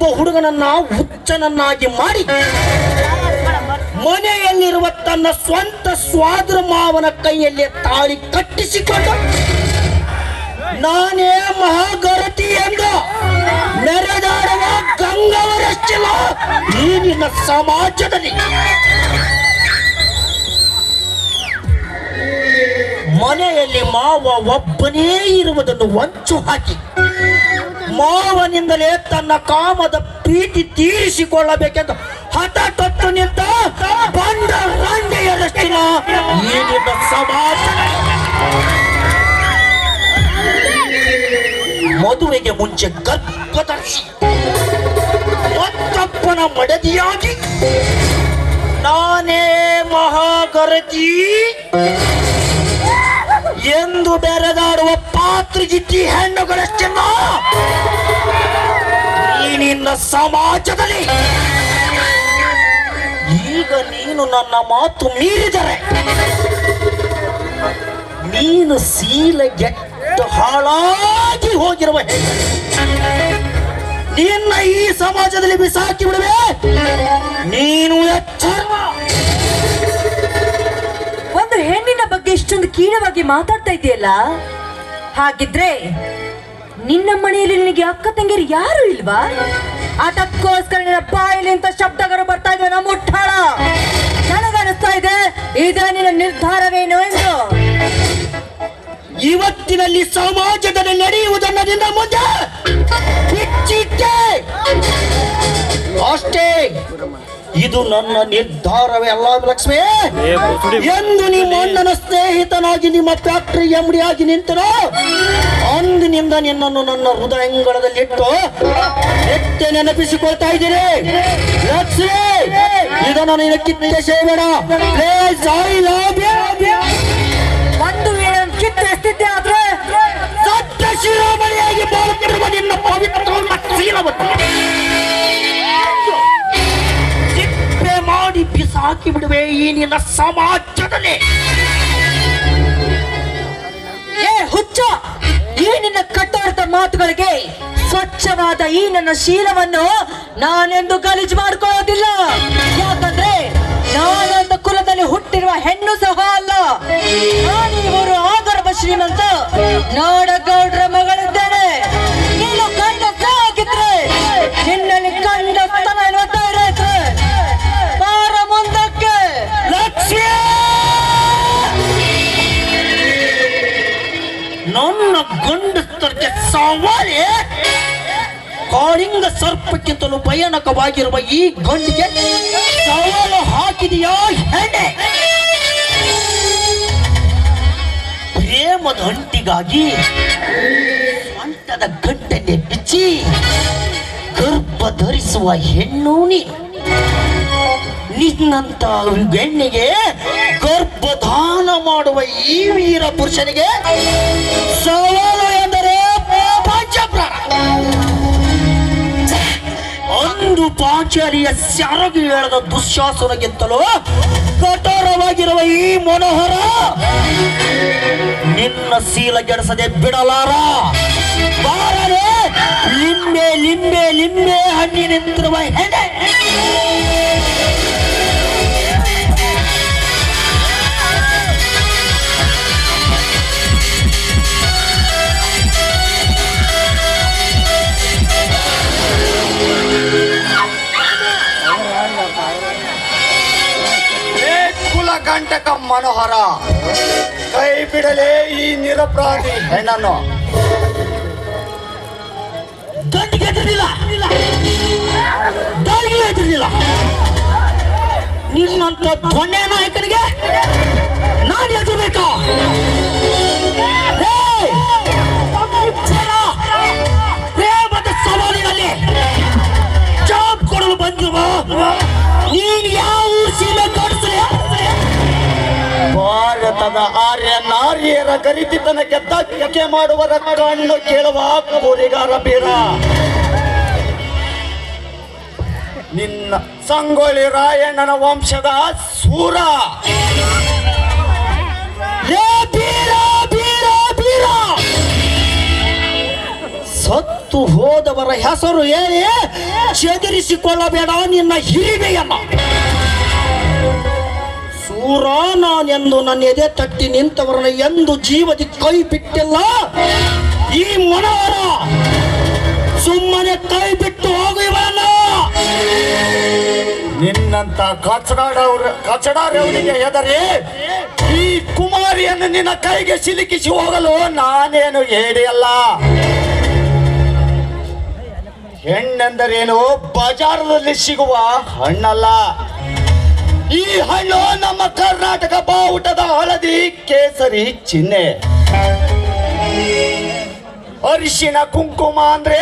ಒಬ್ಬ ಹುಡುಗನನ್ನ ಹುಚ್ಚನನ್ನಾಗಿ ಮಾಡಿ ಮನೆಯಲ್ಲಿರುವ ತನ್ನ ಸ್ವಂತ ಸ್ವಾದ್ರ ಮಾವನ ಕೈಯಲ್ಲಿ ತಾಳಿ ಕಟ್ಟಿಸಿಕೊಂಡು, ನಾನೇ ಮಹಾಗರತಿ ಎಂದ ನೆರೆದಾಡುವ ಗಂಗವರಷ್ಟಿಲ್ಲ ಈ ನಿನ್ನ ಸಮಾಜದಲ್ಲಿ. ಮನೆಯಲ್ಲಿ ಮಾವ ಒಬ್ಬನೇ ಇರುವುದನ್ನು ಒಂಚು ಹಾಕಿ. ಮಾವನಿಂದಲೇ ತನ್ನ ಕಾಮದ ಪ್ರೀತಿ ತೀರಿಸಿಕೊಳ್ಳಬೇಕೆಂದು ಹಠ ತೊಟ್ಟು ನಿಂತ ಬಂದ ರಂಡೆಯರಷ್ಟಿನ ಮದುವೆಗೆ ಮುಂಚೆ ಗರ್ಭದರ್ಶಿ ಮತ್ತಪ್ಪನ ಮಡದಿಯಾಗಿ, ನಾನೇ ಮಹಾಗರತಿ ಎಂದು ಬೆರೆದಾಡುವ ಪಾತ್ರಜಿತ್ತಿ ಹೆಣ್ಣುಗಳಷ್ಟೆಲ್ಲ ಈ ನಿನ್ನ ಸಮಾಜದಲ್ಲಿ. ಈಗ ನೀನು ನನ್ನ ಮಾತು ಮೀರಿದರೆ, ನೀನು ಸೀಲಗೆಟ್ಟು ಹಾಳಾಗಿ ಹೋಗಿರುವ. ನಿನ್ನ ಈ ಸಮಾಜದಲ್ಲಿ ಬಿಸಾಕಿ ಬಿಡುವೆ. ನೀನು ಒಂದು ಹೆಣ್ಣಿನ ಬಗ್ಗೆ ಇಷ್ಟೊಂದು ಕೀಳವಾಗಿ ಮಾತಾಡ್ತಾ ಇದೆಯಲ್ಲ? ಹಾಗಿದ್ರೆ ನಿನ್ನ ಮನೆಯಲ್ಲಿ ನಿನಗೆ ಅಕ್ಕ ತಂಗಿಯರು ಯಾರು ಇಲ್ವಾ? ಅದಕ್ಕೋಸ್ಕರ ನಿನ್ನ ಬಾಯಲ್ಲಿ ಅಂತ ಶಬ್ದಗಳು ಬರ್ತಾ ಇದ್ವೆ, ನಮ್ಮ ಮುಟ್ಟಾಳ ನನಗನಿಸ್ತಾ ಇದೆ, ಇದೇ ನಿನ್ನ ನಿರ್ಧಾರವೇನು ಎಂದು. ಇವತ್ತಿನಲ್ಲಿ ಸಮಾಜದಲ್ಲಿ ನಡೆಯುವುದನ್ನು ನಿನ್ನ ಮುಂದೆ ಅಷ್ಟೇ. ಇದು ನನ್ನ ನಿರ್ಧಾರವೇ ಅಲ್ಲ ಲಕ್ಷ್ಮಿ? ಎಂದು ನಿಮ್ಮ ಅಣ್ಣನ ಸ್ನೇಹಿತನಾಗಿ ನಿಮ್ಮ ಫ್ಯಾಕ್ಟರಿ ಆಗಿ ನಿಂತರೋ ಅಂದಿನಿಂದ ನಿನ್ನನ್ನು ನನ್ನ ಹೃದಯಂಗಳದಲ್ಲಿಟ್ಟು ಎತ್ತೆ ನೆನಪಿಸಿಕೊಳ್ತಾ ಇದ್ದೀರಿ. ಲಕ್ಷ್ಮಿ ಇದನ್ನು ನೀನು ಕಿತ್ತೆ ಸೇಬೇಡ. ಒಂದು ವೇಳೆ ಕಿತ್ತ ಕಿತ್ತು ಎಷ್ಟಿದ್ದೆ ಆದ್ರೆ ಸತ್ಯ ಶಿರೋಮಣಿಯಾಗಿ ಬಾಳುತ್ತಿರುವ ನಿನ್ನ ಪವಿತ್ರ ಶೀಲವನ್ನು ಬಿಸಾಕಿ ಬಿಡುವೆ ಈ ನಿನ್ನ ಸಮಾಜದಲ್ಲಿ. ಏ ಹುಚ್ಚ, ಈ ನಿನ್ನ ಕಟ್ಟಾರ್ಥ ಮಾತುಗಳಿಗೆ ಸ್ವಚ್ಛವಾದ ಈ ನನ್ನ ಶೀಲವನ್ನು ನಾನೆಂದು ಗಲೀಜು ಮಾಡ್ಕೊಳ್ಳೋದಿಲ್ಲ. ಯಾಕಂದ್ರೆ ನಾನೊಂದು ಕುಲದಲ್ಲಿ ಹುಟ್ಟಿರುವ ಹೆಣ್ಣು ಸಹ ಅಲ್ಲ. ನಾನು ಇವರು ಆಗರ್ಭ ಶ್ರೀಮಂತ ನಾಡಗೌಡರ ಮಗಳಿದ್ದೇನೆ ನನ್ನ ಗಂಡಸ್ತರಿಗೆ ಕಾಳಿಂಗ ಸರ್ಪಕ್ಕಿಂತಲೂ ಭಯಾನಕವಾಗಿರುವ ಈ ಗಂಡಿಗೆ ಸವಾಲು ಹಾಕಿದೆಯಾ ಹೆಣ್ಣೆ? ಪ್ರೇಮದ ಅಂಟಿಗಾಗಿ ಅಂಟದ ಗಂಟನೆ ಬಿಚ್ಚಿ ಗರ್ಭ ಧರಿಸುವ ಹೆಣ್ಣು ನೀನು ನಿನ್ನಂತ ಹೆಣ್ಣಿಗೆ ಈ ವೀರ ಪುರುಷನಿಗೆ ಸವಾಲು ಎಂದರೆ ಪಂಚಪ್ರಾಣ ಒಂದು ಪಾಂಚಾಲಿಯ ಸ್ಯಾರಗಿ ಹೇಳದ ದುಶ್ಯಾಸನಗಿಂತಲೂ ಕಠೋರವಾಗಿರುವ ಈ ಮನೋಹರ ನಿನ್ನ ಶೀಲಗೆಡಸದೆ ಬಿಡಲಾರ. ಬಾರದೆ ಲಿಂಬೆ ಲಿಂಬೆ ಲಿಂಬೆ ಹಣ್ಣಿನಿಂತಿರುವ ಹೆಣೆ ಕುಲಗಂಟಕ ಮನೋಹರ. ಕೈ ಬಿಡಲೇ ಈ ನಿರಪರಾಧಿ ಹೆಣ್ಣನ್ನು. ನಿನ್ನಂತ ದೊಣ್ಣೆ ನಾಯಕನಿಗೆ ನಾನು ಎದುರ್ಬೇಕಾ ಆರ್ಯ ನಾರಿಯರ ಗೆದ್ದ ಕೆಕೆ ಮಾಡುವರ ಕಣ್ಣು ಕೇಳುವ ಕೂರಿಗಾರ ಬೀರ ನಿನ್ನ ಸಂಗೊಳ್ಳಿ ರಾಯಣ್ಣನ ವಂಶದ ಸೂರ. ಸತ್ತು ಹೋದವರ ಹೆಸರು ಹೇಳಿ ಚದುರಿಸಿಕೊಳ್ಳಬೇಡ ನಿನ್ನ ಹಿರಿಮೆಯನ್ನ. ಸೂರ ನಾನೆಂದು ನನ್ನ ಎದೆ ತಟ್ಟಿ ನಿಂತವರನ್ನ ಎಂದು ಜೀವದಿ ಕೈ ಬಿಟ್ಟಿಲ್ಲ. ಈ ಮನವರ ಸುಮ್ಮನೆ ಕೈ ಬಿಟ್ಟು ಹೋಗುವಲ್ಲ ನಿನ್ನಂತ ಕಚಡಾಡವ್ರ ಕಚಡಾರವರಿಗೆ ಎದರಿ ಈ ಕುಮಾರಿಯನ್ನು ನಿನ್ನ ಕೈಗೆ ಸಿಲುಕಿಸಿ ಹೋಗಲು ನಾನೇನು ಹೇಳಿಯಲ್ಲ. ಹೆಣ್ಣೆಂದರೇನು? ಬಜಾರದಲ್ಲಿ ಸಿಗುವ ಹಣ್ಣಲ್ಲ. ಈ ಹಣ್ಣು ನಮ್ಮ ಕರ್ನಾಟಕ ಬಾವುಟದ ಹಳದಿ ಕೇಸರಿ ಚಿಹ್ನೆ. ಅರಿಶಿನ ಕುಂಕುಮ ಅಂದ್ರೆ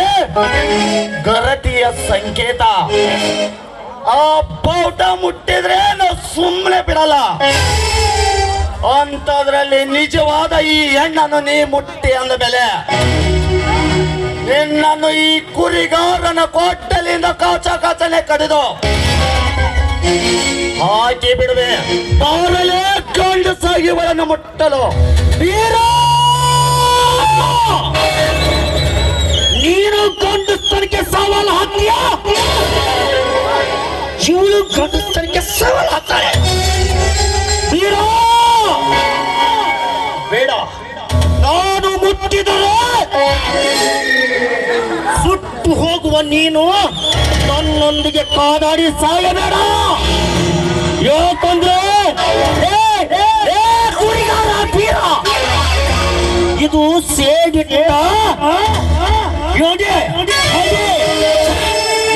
ಗರತಿಯ ಸಂಕೇತ. ಆ ಬಾವುಟ ಮುಟ್ಟಿದ್ರೆ ನಾವು ಸುಮ್ಮನೆ ಬಿಡಲ್ಲ. ಅಂತದ್ರಲ್ಲಿ ನಿಜವಾದ ಈ ಹೆಣ್ಣನ್ನು ನೀ ಮುಟ್ಟಿ ಅಂದ ಮೇಲೆ ನಿನ್ನನ್ನು ಈ ಕುರಿಗಾರನ ಕೊಟ್ಟಲಿಂದ ಕಾಚ ಕಾಚನೆ ಕಡಿದು ಹಾಕಿ ಬಿಡುವೆ. ಅವರಲ್ಲೇ ಗಂಡು ಸಾಗಿವರನ್ನು ಮುಟ್ಟಲು. ವೀರ! ನೀನು ಗಂಡಸ್ತನಿಗೆ ಸವಾಲು ಹಾಕ್ತೀಯ? ಇವಳು ಗಂಡಸ್ತನಿಗೆ ಸವಾಲು ಹಾಕ್ತಾಳೆ. ವೀರ! ಬೇಡ. ನಾನು ಮುಟ್ಟಿದರೆ ಸುಟ್ಟು ಹೋಗುವ ನೀನು ನನ್ನೊಂದಿಗೆ ಕಾದಾಡಿ ಸಾಯಬೇಡ ಯಾಕಂದ್ರೆ ಇದು ಸೇಡಿಟ್ಟ